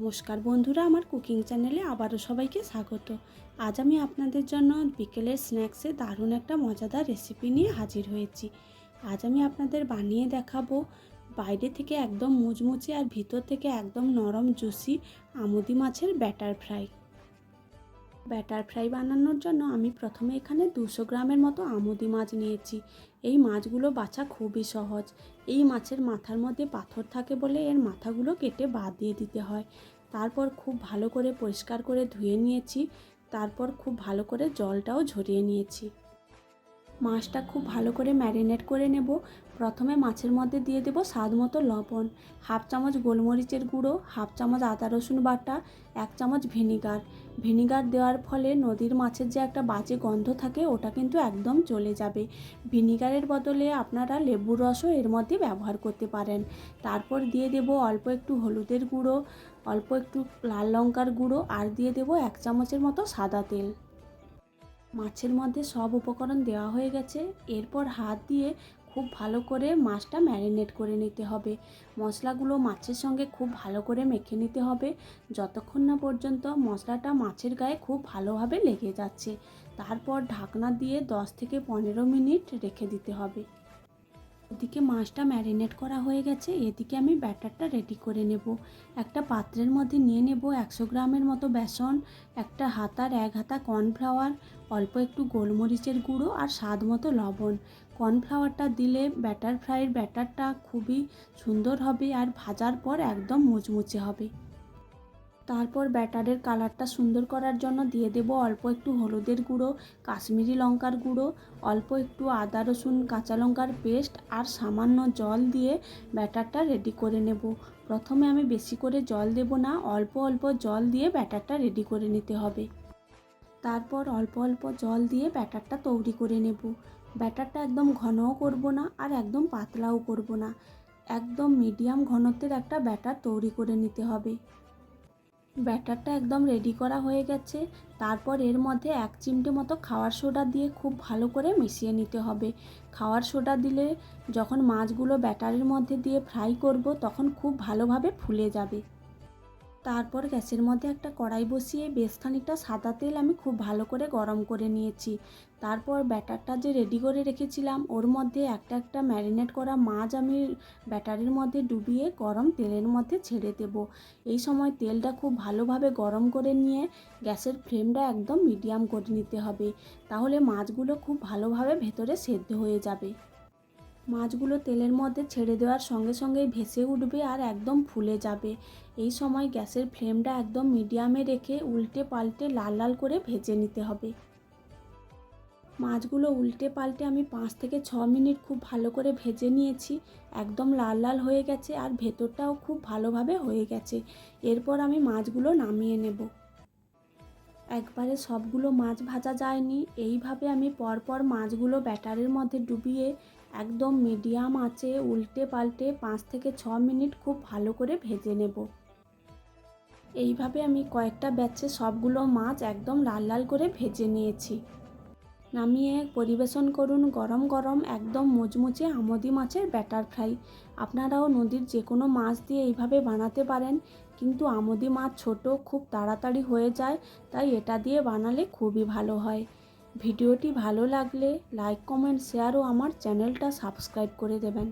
নমস্কার বন্ধুরা, আমার কুকিং চ্যানেলে আবারও সবাইকে স্বাগত। আজ আমি আপনাদের জন্য বিকেলের স্ন্যাক্সে দারুণ একটা মজাদার রেসিপি নিয়ে হাজির হয়েছি। আজ আমি আপনাদের বানিয়ে দেখাবো বাইরে থেকে একদম মুচমুচে আর ভিতর থেকে একদম নরম, জুসি, আমুদি মাছের ব্যাটার ফ্রাই। ব্যাটার ফ্রাই বানানোর জন্য আমি প্রথমে এখানে দুশো গ্রামের মতো আমুদি মাছ নিয়েছি। এই মাছগুলো বাছা খুবই সহজ। এই মাছের মাথার মধ্যে পাথর থাকে বলে এর মাথাগুলো কেটে বাদ দিয়ে দিতে হয়। তারপর খুব ভালো করে পরিষ্কার করে ধুয়ে নিয়েছি। তারপর খুব ভালো করে জলটাও ঝরিয়ে নিয়েছি। মাছটা খুব ভালো করে ম্যারিনেট করে নেব। প্রথমে মাছের মধ্যে দিয়ে দেব স্বাদ মতো লবণ, হাফ চামচ গোলমরিচের গুঁড়ো, হাফ চামচ আদা রসুন বাটা, এক চামচ ভিনিগার। ভিনিগার দেওয়ার ফলে নদীর মাছের যে একটা বাজে গন্ধ থাকে, ওটা কিন্তু একদম চলে যাবে। ভিনিগারের বদলে আপনারা লেবুর রসও এর মধ্যে ব্যবহার করতে পারেন। তারপর দিয়ে দেব অল্প একটু হলুদের গুঁড়ো, অল্প একটু লাল লঙ্কার গুঁড়ো, আর দিয়ে দেব এক চামচের মতো সাদা তেল। মাছের মধ্যে সব উপকরণ দেওয়া হয়ে গেছে। এরপর হাত দিয়ে খুব ভালো করে মাছটা ম্যারিনেট করে নিতে হবে। মশলাগুলো মাছের সঙ্গে খুব ভালো করে মেখে নিতে হবে। যতক্ষণ না পর্যন্ত মশলাটা মাছের গায়ে খুব ভালোভাবে লেগে যাচ্ছে, তারপর ঢাকনা দিয়ে 10 থেকে পনেরো মিনিট রেখে দিতে হবে। ওদিকে মাছটা ম্যারিনেট করা হয়ে গেছে, এদিকে আমি ব্যাটারটা রেডি করে নেব। একটা পাত্রের মধ্যে নিয়ে নেব একশো গ্রামের মতো বেসন, একটা হাতার এক হাতা কর্নফ্লাওয়ার, অল্প একটু গোলমরিচের গুঁড়ো আর স্বাদ মতো লবণ। কর্নফ্লাওয়ারটা দিলে ব্যাটার ফ্রাইয়ের ব্যাটারটা খুবই সুন্দর হবে আর ভাজার পর একদম মুচমুচে হবে। তারপর ব্যাটারের কালারটা সুন্দর করার জন্য দিয়ে দেব অল্প একটু হলুদের গুঁড়ো, কাশ্মীরি লঙ্কার গুঁড়ো, অল্প একটু আদা, রসুন, কাঁচা লঙ্কার পেস্ট আর সামান্য জল দিয়ে ব্যাটারটা রেডি করে নেব। প্রথমে আমি বেশি করে জল দেব না, অল্প অল্প জল দিয়ে ব্যাটারটা রেডি করে নিতে হবে। তারপর অল্প অল্প জল দিয়ে ব্যাটারটা তৈরি করে নেব। ব্যাটারটা একদম ঘনও করব না আর একদম পাতলাও করব না। একদম মিডিয়াম ঘনত্বের একটা ব্যাটার তৈরি করে নিতে হবে। ব্যাটারটা একদম রেডি করা হয়ে গেছে। তারপর এর মধ্যে এক চিমটে মতো খাওয়ার সোডা দিয়ে খুব ভালো করে মিশিয়ে নিতে হবে। খাওয়ার সোডা দিলে যখন মাছগুলো ব্যাটারের মধ্যে দিয়ে ফ্রাই করব, তখন খুব ভালোভাবে ফুলে যাবে। তারপর গ্যাসের মধ্যে একটা কড়াই বসিয়ে বেশ খানিকটা সাদা তেল আমি খুব ভালো করে গরম করে নিয়েছি। তারপর ব্যাটারটা যে রেডি করে রেখেছিলাম, ওর মধ্যে একটা একটা ম্যারিনেট করা মাছ আমি ব্যাটারের মধ্যে ডুবিয়ে গরম তেলের মধ্যে ছেড়ে দেব। এই সময় তেলটা খুব ভালোভাবে গরম করে নিয়ে গ্যাসের ফ্লেমটা একদম মিডিয়াম করে নিতে হবে। তাহলে মাছগুলো খুব ভালোভাবে ভেতরে সেদ্ধ হয়ে যাবে। মাছগুলো তেলের মধ্যে ছেড়ে দেওয়ার সঙ্গে সঙ্গেই ভেসে উঠবে আর একদম ফুলে যাবে। এই সময় গ্যাসের ফ্লেমটা একদম মিডিয়ামে রেখে উল্টে পাল্টে লাল লাল করে ভেজে নিতে হবে। মাছগুলো উল্টে পাল্টে আমি পাঁচ থেকে ছ মিনিট খুব ভালো করে ভেজে নিয়েছি। একদম লাল লাল হয়ে গেছে আর ভেতরটাও খুব ভালোভাবে হয়ে গেছে। এরপর আমি মাছগুলো নামিয়ে নেব। একবারে সবগুলো মাছ ভাজা যায়নি। এইভাবে আমি পরপর মাছগুলো ব্যাটারের মধ্যে ডুবিয়ে একদম মিডিয়াম আঁচে উল্টে পাল্টে পাঁচ থেকে ছ মিনিট খুব ভালো করে ভেজে নেব। এইভাবে আমি কয়েকটা ব্যাচে সবগুলো মাছ একদম লাল লাল করে ভেজে নিয়েছি। নামিয়ে পরিবেশন করুন গরম গরম একদম মুচমুচে আমদি মাছের ব্যাটার ফ্রাই। আপনারাও নদীর যে কোনো মাছ দিয়ে এইভাবে বানাতে পারেন, কিন্তু আমদি মাছ ছোট খুব তাড়াতাড়ি হয়ে যায়, তাই এটা দিয়ে বানালে খুবই ভালো হয়। ভিডিওটি ভালো লাগলে লাইক, কমেন্ট, শেয়ার ও আমার চ্যানেলটা সাবস্ক্রাইব করে দেবেন।